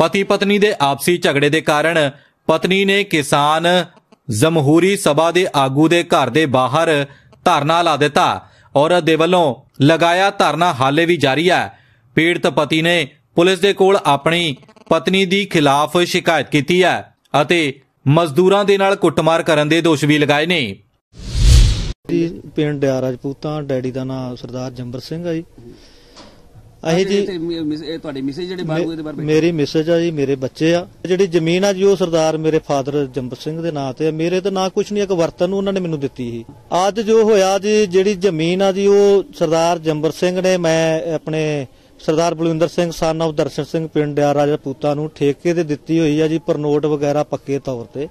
ਪਤੀ ਪਤਨੀ ਦੇ ਆਪਸੀ ਝਗੜੇ ਦੇ ਕਾਰਨ ਪਤਨੀ ਨੇ ਕਿਸਾਨ ਜਮਹੂਰੀ ਸਭਾ ਦੇ ਆਗੂ ਦੇ ਘਰ ਦੇ ਬਾਹਰ ਧਰਨਾ ਲਾ ਦਿੱਤਾ ਔਰਤ ਦੇ ਵੱਲੋਂ ਲਗਾਇਆ ਧਰਨਾ ਹਾਲੇ ਵੀ ਜਾਰੀ ਹੈ। ਪੀੜਤ ਪਤੀ ਨੇ ਪੁਲਿਸ ਦੇ ਕੋਲ ਆਪਣੀ ਪਤਨੀ ਦੀ ਖਿਲਾਫ ਸ਼ਿਕਾਇਤ ਕੀਤੀ ਹੈ ਅਤੇ ਮਜ਼ਦੂਰਾਂ ਦੇ ਨਾਲ ਕੁੱਟਮਾਰ ਕਰਨ ਦੇ ਦੋਸ਼ ਵੀ ਲਗਾਏ ਨੇ। ਜੀ, ਪਿੰਡ ਆ ਰਾਜਪੂਤਾਂ ਡੈਡੀ ਦਾ ਨਾਮ ਸਰਦਾਰ ਜੰਬਰ ਸਿੰਘ ਆ ਜੀ। ਅਸੀਂ ਜੀ ਇਹ ਤੁਹਾਡੇ ਮਿਸੇ ਜਿਹੜੇ ਬਾਹਰ ਹੋਏ ਦੇ ਬਾਹਰ? ਮੇਰੀ ਮਿਸਜ ਆ ਜੀ ਮੇਰੇ ਬੱਚੇ ਆ। ਜਿਹੜੀ ਜ਼ਮੀਨ ਆ ਜੀ ਉਹ ਸਰਦਾਰ ਮੇਰੇ ਫਾਦਰ ਜੰਬਰ ਸਿੰਘ ਦੇ ਨਾਂ ਤੇ ਆ। ਮੇਰੇ ਤੇ ਨਾਂ ਕੁਛ ਨਹੀਂ ਇੱਕ ਵਰਤਨ ਨੂੰ ਉਹਨਾਂ ਨੇ ਮੈਨੂੰ ਦਿੱਤੀ ਸੀ। ਅੱਜ ਜੋ ਹੋਇਆ ਜੀ ਜਿਹੜੀ ਜ਼ਮੀਨ ਆ ਜੀ ਉਹ ਸਰਦਾਰ ਜੰਬਰ ਸਿੰਘ ਨੇ ਮੈਂ ਆਪਣੇ ਸਰਦਾਰ ਬਲਵਿੰਦਰ ਸਿੰਘ ਸਨ of ਦਰਸ਼ਨ ਸਿੰਘ ਪਿੰਡ ਆ ਰਾਜਪੂਤਾਂ ਨੂੰ ਠੇਕੇ ਤੇ ਦਿੱਤੀ ਹੋਈ ਆ ਜੀ ਪਰਨੋਟ ਵਗੈਰਾ ਪੱਕੇ ਤੌਰ ਤੇ।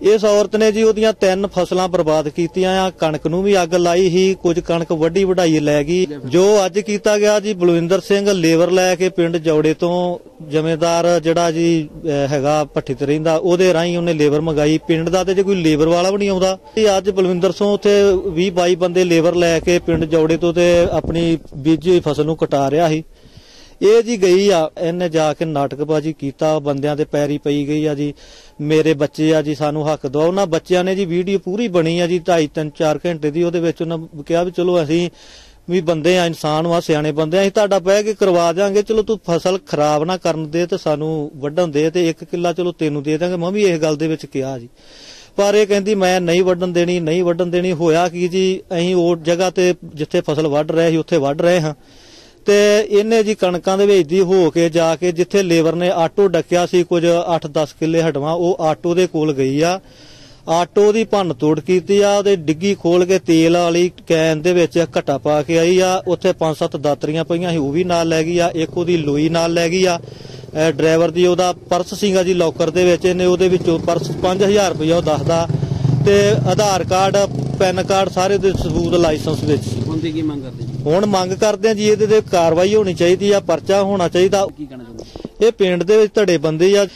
ਇਸ ਔਰਤ ਨੇ ਜੀ ਉਹਦੀਆਂ ਤਿੰਨ ਫਸਲਾਂ ਬਰਬਾਦ ਕੀਤੀਆਂ ਆ। ਕਣਕ ਨੂੰ ਵੀ ਅੱਗ ਲਾਈ ਸੀ, ਕੁਝ ਕਣਕ ਵੱਡੀ ਵਢਾਈ ਲੈ ਗਈ। ਜੋ ਅੱਜ ਕੀਤਾ ਗਿਆ ਜੀ, ਬਲਵਿੰਦਰ ਸਿੰਘ ਲੇਬਰ ਲੈ ਕੇ ਪਿੰਡ ਜੌੜੇ ਤੋਂ ਜ਼ਮੀਂਦਾਰ ਜਿਹੜਾ ਜੀ ਹੈਗਾ ਭੱਠੀ ਤੇ ਰਹਿੰਦਾ, ਉਹਦੇ ਰਾਹੀਂ ਉਹਨੇ ਲੇਬਰ ਮੰਗਾਈ। ਪਿੰਡ ਦਾ ਤੇ ਜੇ ਕੋਈ ਲੇਬਰ ਵਾਲਾ ਵੀ ਨਹੀਂ ਆਉਂਦਾ। ਤੇ ਅੱਜ ਬਲਵਿੰਦਰ ਸਿੰਘ ਉੱਥੇ 20 22 ਬੰਦੇ ਲੇਬਰ ਲੈ ਕੇ ਪਿੰਡ ਜੌੜੇ ਤੋਂ ਤੇ ਆਪਣੀ ਬੀਜੀ ਫਸਲ ਨੂੰ ਕਟਾ ਰਿਹਾ ਸੀ। ਇਹ ਜੀ ਗਈ ਆ, ਇਹਨੇ ਜਾ ਕੇ ਨਾਟਕਬਾਜੀ ਕੀਤਾ ਬੰਦਿਆਂ ਦੇ ਪੈਰੀ ਪਈ ਗਈ ਆ ਜੀ। ਮੇਰੇ ਬੱਚੇ ਆ ਜੀ, ਸਾਨੂੰ ਹੱਕ ਦਿਓ ਉਹਨਾਂ ਬੱਚਿਆਂ ਨੇ ਜੀ ਵੀਡੀਓ ਪੂਰੀ ਬਣੀ ਆ ਜੀ 2.5 3 4 ਘੰਟੇ ਦੀ। ਉਹਦੇ ਵਿੱਚ ਉਹਨਾਂ ਕਿਹਾ ਵੀ ਚਲੋ ਅਸੀਂ ਵੀ ਬੰਦੇ ਆ, ਇਨਸਾਨ ਆ ਸਿਆਣੇ ਬੰਦੇ ਆ, ਅਸੀਂ ਤੁਹਾਡਾ ਬਹਿ ਕੇ ਕਰਵਾ ਦਿਆਂਗੇ। ਚਲੋ ਤੂੰ ਫਸਲ ਖਰਾਬ ਨਾ ਕਰਨ ਦੇ ਤੇ ਸਾਨੂੰ ਵੱਢਣ ਦੇ ਤੇ ਇੱਕ ਕਿੱਲਾ ਚਲੋ ਤੈਨੂੰ ਦੇ ਦਾਂਗੇ ਮੈਂ ਵੀ ਇਸ ਗੱਲ ਦੇ ਵਿੱਚ ਕਿਹਾ ਜੀ। ਪਰ ਇਹ ਕਹਿੰਦੀ, ਮੈਂ ਨਹੀਂ ਵੱਢਣ ਦੇਣੀ, ਨਹੀਂ ਵੱਢਣ ਦੇਣੀ। ਹੋਇਆ ਕੀ ਜੀ? ਅਸੀਂ ਉਹ ਜਗ੍ਹਾ ਤੇ ਜਿੱਥੇ ਫਸਲ ਵੱਢ ਰਹੇ ਸੀ, ਉੱਥੇ ਵੱਢ ਰਹੇ ਹਾਂ। ਤੇ ਇਹਨੇ ਜੀ ਕਣਕਾਂ ਦੇ ਵਿੱਚ ਦੀ ਹੋ ਕੇ ਜਾ ਕੇ ਜਿੱਥੇ ਲੇਬਰ ਨੇ ਆਟੋ ਡੱਕਿਆ ਸੀ, ਕੁਝ 8-10 ਕਿੱਲੇ ਹਟਵਾ, ਉਹ ਆਟੋ ਦੇ ਕੋਲ ਗਈ ਆ। ਆਟੋ ਦੀ ਭੰਨ ਤੋੜ ਕੀਤੀ ਆ ਉਹਦੇ ਡਿੱਗੀ ਖੋਲ ਕੇ ਤੇਲ ਵਾਲੀ ਕੈਨ ਦੇ ਵਿੱਚ ਘਟਾ ਪਾ ਕੇ ਆਈ ਆ। ਉੱਥੇ ਪੰਜ ਸੱਤ ਦਾਤਰੀਆਂ ਪਈਆਂ ਸੀ, ਉਹ ਵੀ ਨਾਲ ਲੈ ਗਈ ਆ। ਇੱਕ ਉਹਦੀ ਲੋਈ ਨਾਲ ਲੈ ਗਈ ਆ। ਡਰਾਈਵਰ ਦੀ ਉਹਦਾ ਪਰਸ ਸੀਗਾ ਜੀ ਲੋਕਰ ਦੇ ਵਿੱਚ, ਇਹਨੇ ਉਹਦੇ ਵਿੱਚੋਂ ਪਰਸ 5000 ਰੁਪਇਆ ਉਹ ਦੱਸਦਾ। ਤੇ ਆਧਾਰ ਕਾਰਡ, ਪੈਨ ਕਾਰਡ ਸਾਰੇ ਦੇ ਸਬੂਤ ਲਾਇਸੈਂਸ ਵਿੱਚ ਸੀ। ਹੁਣ ਕੀ ਮੰਗ ਕਰਦੇ ਹੁਣ ਮੰਗ ਕਰਦੇ ਆ ਜੀ ਇਹਦੇ ਤੇ ਕਾਰਵਾਈ ਹੋਣੀ ਚਾਹੀਦੀ ਆ ਪਰਚਾ ਹੋਣਾ ਚਾਹੀਦਾ। ਇਹ ਪਿੰਡ ਦੇ ਵਿੱਚ ਧੜੇ ਬੰਦੇ ਆ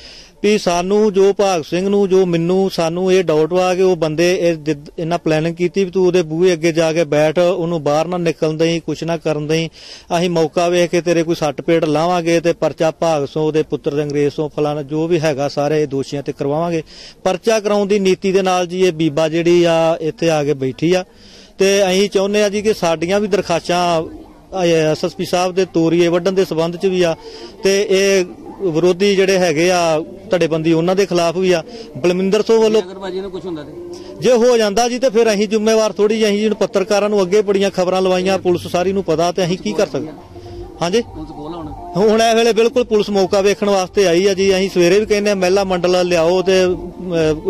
ਵੀ ਸਾਨੂੰ ਜੋ ਭਾਗ ਸਿੰਘ ਨੂੰ ਜੋ ਮੈਨੂੰ ਸਾਨੂੰ ਇਹ ਡਾਊਟ ਵਾ ਕਿ ਉਹ ਬੰਦੇ ਇਹ ਇਹਨਾਂ ਪਲੈਨਿੰਗ ਕੀਤੀ ਵੀ ਤੂੰ ਉਹਦੇ ਬੂਹੇ ਅੱਗੇ ਜਾ ਕੇ ਬੈਠ ਉਹਨੂੰ ਬਾਹਰ ਨਾ ਨਿਕਲਣ ਦੇਈ ਕੁਛ ਨਾ ਕਰਨ ਦੇਈ। ਅਸੀਂ ਮੌਕਾ ਵੇਖ ਕੇ ਤੇਰੇ ਕੋਈ ਸੱਟ ਪੇਟ ਲਾਵਾਂਗੇ ਤੇ ਪਰਚਾ ਭਾਗ ਸਿੰਘ ਉਹਦੇ ਪੁੱਤਰ ਦੇ ਅੰਗਰੇਜ਼ ਤੋਂ ਫਲਾਣਾ ਜੋ ਵੀ ਹੈਗਾ ਸਾਰੇ ਦੋਸ਼ੀਆਂ ਤੇ ਕਰਵਾਵਾਂਗੇ। ਪਰਚਾ ਕਰਾਉਣ ਦੀ ਨੀਤੀ ਦੇ ਨਾਲ ਜੀ ਇਹ ਬੀਬਾ ਜਿਹੜੀ ਆ ਇੱਥੇ ਆ ਕੇ ਬੈਠੀ ਆ। ਤੇ ਅਸੀਂ ਚਾਹੁੰਦੇ ਆ ਜੀ ਕਿ ਸਾਡੀਆਂ ਵੀ ਦਰਖਾਸਤਾਂ ਐਸਐਸਪੀ ਸਾਹਿਬ ਦੇ ਤੋਰੀਏ ਵੱਢਣ ਦੇ ਸਬੰਧ ਚ ਵੀ ਆ ਤੇ ਇਹ ਵਿਰੋਧੀ ਜਿਹੜੇ ਹੈਗੇ ਆ ਧੜੇਬੰਦੀ ਉਹਨਾਂ ਦੇ ਖਿਲਾਫ ਵੀ ਆ। ਬਲਮਿੰਦਰ ਸਿੰਘ ਵੱਲੋਂ ਅਗਰ ਬਾਜੀ ਨੂੰ ਕੁਝ ਹੁੰਦਾ ਤੇ? ਜੇ ਹੋ ਜਾਂਦਾ ਜੀ ਤੇ ਫਿਰ ਅਸੀਂ ਜ਼ਿੰਮੇਵਾਰ ਥੋੜੀ ਜਿਹੀ ਅਸੀਂ ਪੱਤਰਕਾਰਾਂ ਨੂੰ ਅੱਗੇ ਬੜੀਆਂ ਖਬਰਾਂ ਲਵਾਈਆਂ ਪੁਲਿਸ ਸਾਰੀ ਨੂੰ ਪਤਾ ਤੇ ਅਸੀਂ ਕੀ ਕਰ ਸਕਦੇ। ਹਾਂਜੀ? ਹੁਣ ਇਹ ਵੇਲੇ ਬਿਲਕੁਲ ਪੁਲਿਸ ਮੌਕਾ ਵੇਖਣ ਵਾਸਤੇ ਆਈ ਆ ਜੀ। ਅਸੀਂ ਸਵੇਰੇ ਵੀ ਕਹਿੰਦੇ ਆ, ਮਹਿਲਾ ਮੰਡਲ ਲਿਆਓ ਤੇ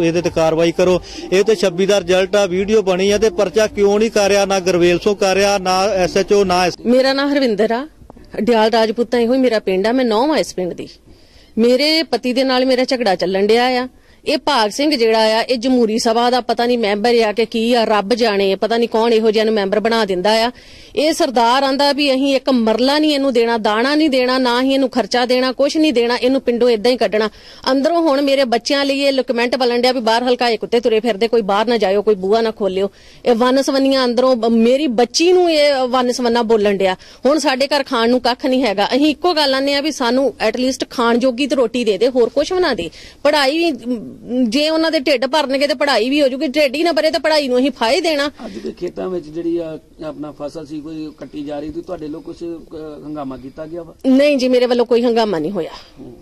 ਇਹਦੇ ਤੇ ਕਾਰਵਾਈ ਕਰੋ। ਇਹ ਤੇ 26 ਦਾ ਰਿਜ਼ਲਟ ਆ, ਵੀਡੀਓ ਬਣੀ ਆ ਤੇ ਪਰਚਾ ਕਿਉਂ ਨਹੀਂ ਕਰਿਆ ਨਾ ਗਰਵੇਲ ਸੋ ਕਰਿਆ ਨਾ ਐਸਐਚਓ, ਨਾ ਮੇਰਾ ਨਾਮ ਹਰਵਿੰਦਰ ਆ। ਡਿਆਲ ਰਾਜਪੂਤਾਂ ਇਹੋ ਹੀ ਮੇਰਾ ਪਿੰਡ ਆ। ਮੈਂ ਨੌਂ ਆ ਇਸ ਪਿੰਡ ਦੀ। ਮੇਰੇ ਪਤੀ ਦੇ ਨਾਲ ਮੇਰਾ ਝਗੜਾ ਚੱਲਣ ਡਿਆ ਆ। ਇਹ ਭਾਗ ਸਿੰਘ ਜਿਹੜਾ ਆ, ਇਹ ਜਮਹੂਰੀ ਸਭਾ ਦਾ ਪਤਾ ਨਹੀਂ ਮੈਂਬਰ ਆ ਕਿ ਕੀ ਆ, ਰੱਬ ਜਾਣੇ, ਪਤਾ ਨਹੀਂ ਕੌਣ ਇਹੋ ਜਿਹਾ ਨੂੰ ਮੈਂਬਰ ਬਣਾ ਦਿੰਦਾ ਆ। ਇਹ ਸਰਦਾਰ ਆਂਦਾ ਵੀ ਅਸੀਂ ਇੱਕ ਮਰਲਾ ਨਹੀਂ ਇਹਨੂੰ ਦੇਣਾ, ਦਾਣਾ ਨਹੀਂ ਦੇਣਾ, ਨਾ ਹੀ ਇਹਨੂੰ ਖਰਚਾ ਦੇਣਾ ਕੁਝ ਨਹੀਂ ਦੇਣਾ, ਇਹਨੂੰ ਪਿੰਡੋਂ ਇਦਾਂ ਹੀ ਕੱਢਣਾ। ਅੰਦਰੋਂ ਹੁਣ ਮੇਰੇ ਬੱਚਿਆਂ ਲਈ ਇਹ ਕਮੈਂਟ ਬਲਣ ਡਿਆ ਵੀ ਬਾਹਰ ਹਲਕਾਏ ਕੁੱਤੇ ਤੁਰੇ ਫਿਰਦੇ, ਕੋਈ ਬਾਹਰ ਨਾ ਜਾਇਓ, ਕੋਈ ਬੂਆ ਨਾ ਖੋਲਿਓ। ਇਹ ਵਨ ਸਵੰਨੀਆਂ ਅੰਦਰੋਂ, ਮੇਰੀ ਬੱਚੀ ਨੂੰ ਇਹ ਵਨ ਸਵੰਨਾ ਬੋਲਣ ਡਿਆ। ਹੁਣ ਸਾਡੇ ਘਰ ਖਾਣ ਨੂੰ ਕੱਖ ਨਹੀਂ ਹੈਗਾ। ਅਸੀਂ ਇੱਕੋ ਗੱਲ ਆਨੇ ਆ ਵੀ ਸਾਨੂੰ ਐਟਲੀਸਟ ਖਾਣ ਜੋਗੀ ਤੇ ਰੋਟੀ ਦੇ ਦੇ, ਹੋਰ ਕੁਝ ਬਣਾ ਦੇ। ਪੜ੍ਹਾਈ ਜੇ ਉਹਨਾਂ ਦੇ ਢਿੱਡ ਭਰਨਗੇ ਤੇ ਪੜ੍ਹਾਈ ਵੀ ਹੋ ਜੂਗੀ ਢਿੱਡ ਹੀ ਨਾ ਭਰੇ ਤਾਂ ਪੜ੍ਹਾਈ ਨੂੰ ਅਸੀਂ ਫਾਇਦੇ ਦੇਣਾ। ਅੱਜ ਦੇ ਖੇਤਾਂ ਵਿੱਚ ਜਿਹੜੀ ਆ ਆਪਣਾ ਫਸਲ ਸੀ ਕੋਈ ਕੱਟੀ ਜਾ ਰਹੀ ਸੀ ਤੁਹਾਡੇ ਲੋਕ ਕੁਝ ਹੰਗਾਮਾ ਕੀਤਾ ਗਿਆ ਵਾ? ਨਹੀਂ ਜੀ ਮੇਰੇ ਵੱਲੋਂ ਕੋਈ ਹੰਗਾਮਾ ਨਹੀਂ ਹੋਇਆ।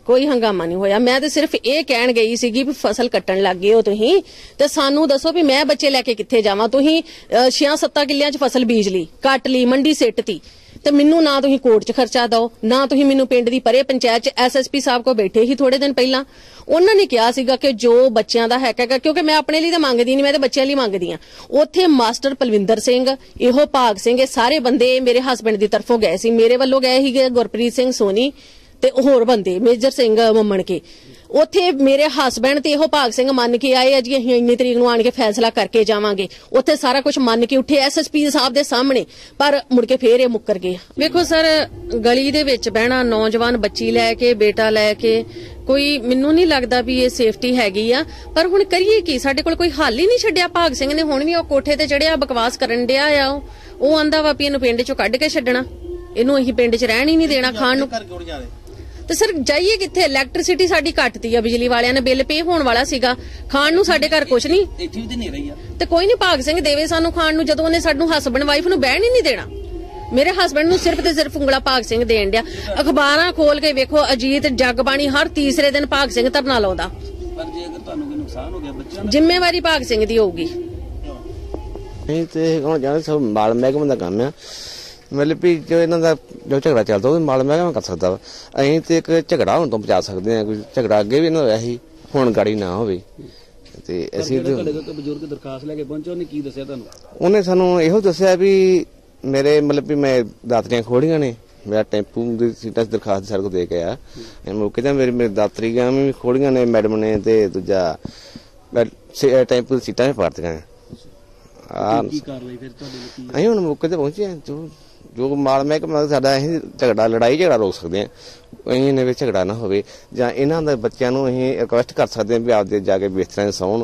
ਕੋਈ ਹੰਗਾਮਾ ਨਹੀਂ ਹੋਇਆ। ਮੈਂ ਤੇ ਸਿਰਫ ਇਹ ਕਹਿਣ ਗਈ ਸੀਗੀ ਵੀ ਫਸਲ ਕੱਟਣ ਲੱਗ ਗਏ ਹੋ ਤੁਸੀਂ ਤੇ ਸਾਨੂੰ ਦੱਸੋ ਵੀ ਮੈਂ ਬੱਚੇ ਲੈ ਕੇ ਕਿੱਥੇ ਜਾਵਾਂ? ਤੁਸੀਂ 6-7 ਕਿੱਲਿਆਂ 'ਚ ਫਸਲ ਬੀਜ ਲਈ ਕੱਟ ਲਈ ਮੰਡੀ ਸਿੱਟਤੀ ਤੇ ਮੈਨੂੰ ਨਾ ਤੁਸੀਂ ਕੋਰਟ 'ਚ ਖਰਚਾ ਦਿਓ, ਨਾ ਤੁਸੀਂ ਮੈਨੂੰ ਪਿੰਡ ਦੀ ਪਰੇ ਪੰਚਾਇਤ 'ਚ ਐਸਐਸਪੀ ਸਾਹਿਬ ਕੋ ਬੈਠੇ ਹੀ ਥੋੜੇ ਦਿਨ ਪਹਿਲਾਂ। ਉਹਨਾਂ ਨੇ ਕਿਹਾ ਸੀਗਾ ਕਿ ਜੋ ਬੱਚਿਆਂ ਦਾ ਹੈਕ ਹੈਗਾ, ਕਿਉਂਕਿ ਮੈਂ ਆਪਣੇ ਲਈ ਤਾਂ ਮੰਗਦੀ ਨਹੀਂ, ਮੈਂ ਤਾਂ ਬੱਚਿਆਂ ਲਈ ਮੰਗਦੀ ਆ ਉੱਥੇ ਮਾਸਟਰ ਪਲਵਿੰਦਰ ਸਿੰਘ, ਇਹੋ ਭਾਗ ਸਿੰਘ, ਇਹ ਸਾਰੇ ਬੰਦੇ ਮੇਰੇ ਹਸਬੰਡ ਦੀ ਤਰਫੋਂ ਗਏ ਸੀ। ਮੇਰੇ ਵੱਲੋਂ ਗਏ ਸੀਗੇ ਗੁਰਪ੍ਰੀਤ ਸਿੰਘ ਸੋਨੀ ਤੇ ਹੋਰ ਬੰਦੇ, ਮੇਜਰ ਸਿੰਘ ਮੰਮਣ ਕੇ ਉੱਥੇ ਮੇਰੇ ਹਸਬੰਡ ਤੇ ਇਹੋ ਭਾਗ ਸਿੰਘ ਮੰਨ ਕੇ ਆਏ ਆ ਜੀ ਅਸੀਂ ਇੰਨੀ ਤਰੀਕ ਨੂੰ ਆਣ ਕੇ ਫੈਸਲਾ ਕਰਕੇ ਜਾਵਾਂਗੇ। ਉੱਥੇ ਸਾਰਾ ਕੁਝ ਮੰਨ ਕੇ ਉੱਠੇ ਐਸਐਸਪੀ ਸਾਹਿਬ ਦੇ ਸਾਹਮਣੇ ਪਰ ਮੁੜ ਕੇ ਫੇਰ ਇਹ ਮੁੱਕਰ ਗਏ। ਵੇਖੋ ਸਰ ਗਲੀ ਦੇ ਵਿੱਚ ਬਹਿਣਾ ਨੌਜਵਾਨ ਬੱਚੀ ਲੈ ਕੇ ਬੇਟਾ ਲੈ ਕੇ ਕੋਈ ਮੈਨੂੰ ਨਹੀਂ ਲੱਗਦਾ ਵੀ ਇਹ ਸੇਫਟੀ ਹੈਗੀ ਆ। ਪਰ ਹੁਣ ਕਰੀਏ ਕੀ? ਸਾਡੇ ਕੋਲ ਕੋਈ ਹੱਲ ਹੀ ਨਹੀਂ ਛੱਡਿਆ। ਭਾਗ ਸਿੰਘ ਨੇ ਹੁਣ ਵੀ ਉਹ ਕੋਠੇ ਤੇ ਚੜਿਆ ਬਕਵਾਸ ਕਰਨ ਡਿਆ ਆ ਉਹ। ਉਹ ਆਂਦਾ ਵਾ ਵੀ ਇਹਨੂੰ ਪਿੰਡ ਚੋਂ ਕੱਢ ਕੇ ਛੱਡਣਾ। ਇਹਨੂੰ ਅਸੀਂ ਪਿੰਡ 'ਚ ਰਹਿਣ ਹੀ ਨਹੀਂ ਦੇਣਾ ਖਾਣ ਨੂੰ। ਤੇ ਸਰ ਜਾਈਏ ਕਿੱਥੇ? ਇਲੈਕਟ੍ਰਿਸਿਟੀ ਸਾਡੀ ਘੱਟਦੀ ਆ ਬਿਜਲੀ ਵਾਲਿਆਂ ਨੇ ਬਿੱਲ ਪੇ ਹੋਣ ਵਾਲਾ ਸੀਗਾ। ਖਾਣ ਨੂੰ ਸਾਡੇ ਘਰ ਕੁਝ ਨਹੀਂ। ਇੱਥੇ ਵੀ ਤੇ ਨਹੀਂ ਰਹੀ ਆ। ਤੇ ਕੋਈ ਨਹੀਂ ਭਾਗ ਸਿੰਘ ਦੇਵੇ ਸਾਨੂੰ ਖਾਣ ਨੂੰ ਜਦੋਂ ਉਹਨੇ ਸਾਨੂੰ ਹਸਬੰਡ ਵਾਈਫ ਨੂੰ ਬਹਿਣ ਹੀ ਨਹੀਂ ਦੇਣਾ। ਮੇਰੇ ਹਸਬੰਡ ਨੂੰ ਸਿਰਫ ਤੇ ਸਿਰਫ ਉਂਗਲਾ ਭਾਗ ਸਿੰਘ ਦੇਣ ਡਿਆ। ਅਖਬਾਰਾਂ ਖੋਲ ਕੇ ਵੇਖੋ ਅਜੀਤ ਜਗਬਾਣੀ ਹਰ ਤੀਸਰੇ ਦਿਨ ਭਾਗ ਸਿੰਘ ਧਰਨਾ ਲਾਉਂਦਾ। ਪਰ ਜੇ ਅਗਰ ਤੁਹਾਨੂੰ ਕੋਈ ਨੁਕਸਾਨ ਹੋ ਗਿਆ ਬੱਚਿਆਂ ਦਾ ਜ਼ਿੰਮੇਵਾਰੀ ਭਾਗ ਸਿੰਘ ਦੀ ਹੋਊਗੀ। ਨਹੀਂ ਤੇ ਹੁਣ ਜਾਣੇ ਸਭ ਮਾਲ ਮਹਿਕਮੇ ਦਾ ਕੰਮ ਆ। ਮਤਲਬ ਵੀ ਜੋ ਇਹਨਾਂ ਦਾ ਜੋ ਝਗੜਾ ਚੱਲਦਾ ਉਹ ਮਾਲ ਮਹਿਕਮਾ ਕਰ ਸਕਦਾ ਵਾ। ਅਸੀਂ ਤੇ ਇੱਕ ਝਗੜਾ ਹੋਣ ਤੋਂ ਬਚਾ ਸਕਦੇ ਆ ਕੋਈ ਝਗੜਾ ਅੱਗੇ ਵੀ ਇਹਨਾਂ ਹੋਇਆ ਸੀ ਹੁਣ ਗਾੜੀ ਨਾ ਹੋਵੇ। ਤੇ ਅਸੀਂ ਤੇ ਤੁਹਾਡੇ ਤੋਂ ਬਜ਼ੁਰਗ ਦਰਖਾਸਤ ਲੈ ਕੇ ਪਹੁੰਚੇ ਉਹਨੇ ਕੀ ਦੱਸਿਆ ਤੁਹਾਨੂੰ? ਉਹਨੇ ਸਾਨੂੰ ਇਹੋ ਦੱਸਿਆ ਵੀ ਮੇਰੇ ਮਤਲਬ ਵੀ ਮੈਂ ਦਾਤਰੀਆਂ ਖੋੜੀਆਂ ਨੇ ਮੇਰਾ ਟੈਂਪੂ ਦੀ ਸੀਟਾਂ ਦਰਖਾਸਤ ਸਰ ਕੋ ਦੇ ਕੇ ਆ ਇਹ ਮੌਕੇ ਤੇ ਮੇਰੇ ਮੇਰੇ ਦਾਤਰੀਆਂ ਵੀ ਖੋੜੀਆਂ ਨੇ ਮੈਡਮ ਨੇ ਤੇ ਦੂਜਾ ਟੈਂਪੂ ਦੀ ਸੀਟਾਂ 'ਚ ਪਾਰਤੀਆਂ ਆ ਕੀ ਕਾਰਵਾਈ ਫਿਰ ਤੁਹਾਡੇ ਲਈ ਅਸੀਂ ਹੁਣ ਮੌਕੇ ਤੇ ਪਹੁੰਚੇ ਹਾਂ ਜੋ ਜੋ ਮਾਲ ਮਹਿਕਮਾ ਸਾਡਾ ਅਸੀਂ ਝਗੜਾ, ਲੜਾਈ ਝਗੜਾ ਰੋਕ ਸਕਦੇ ਹਾਂ ਅਸੀਂ ਇਹਨਾਂ ਵਿੱਚ ਝਗੜਾ ਨਾ ਹੋਵੇ ਜਾਂ ਇਹਨਾਂ ਦੇ ਬੱਚਿਆਂ ਨੂੰ ਅਸੀਂ ਰਿਕੁਐਸਟ ਕਰ ਸਕਦੇ ਹਾਂ ਵੀ ਆਪਦੇ ਜਾ ਕੇ ਬਿਸਤਰਿਆਂ 'ਚ ਸੌਣ।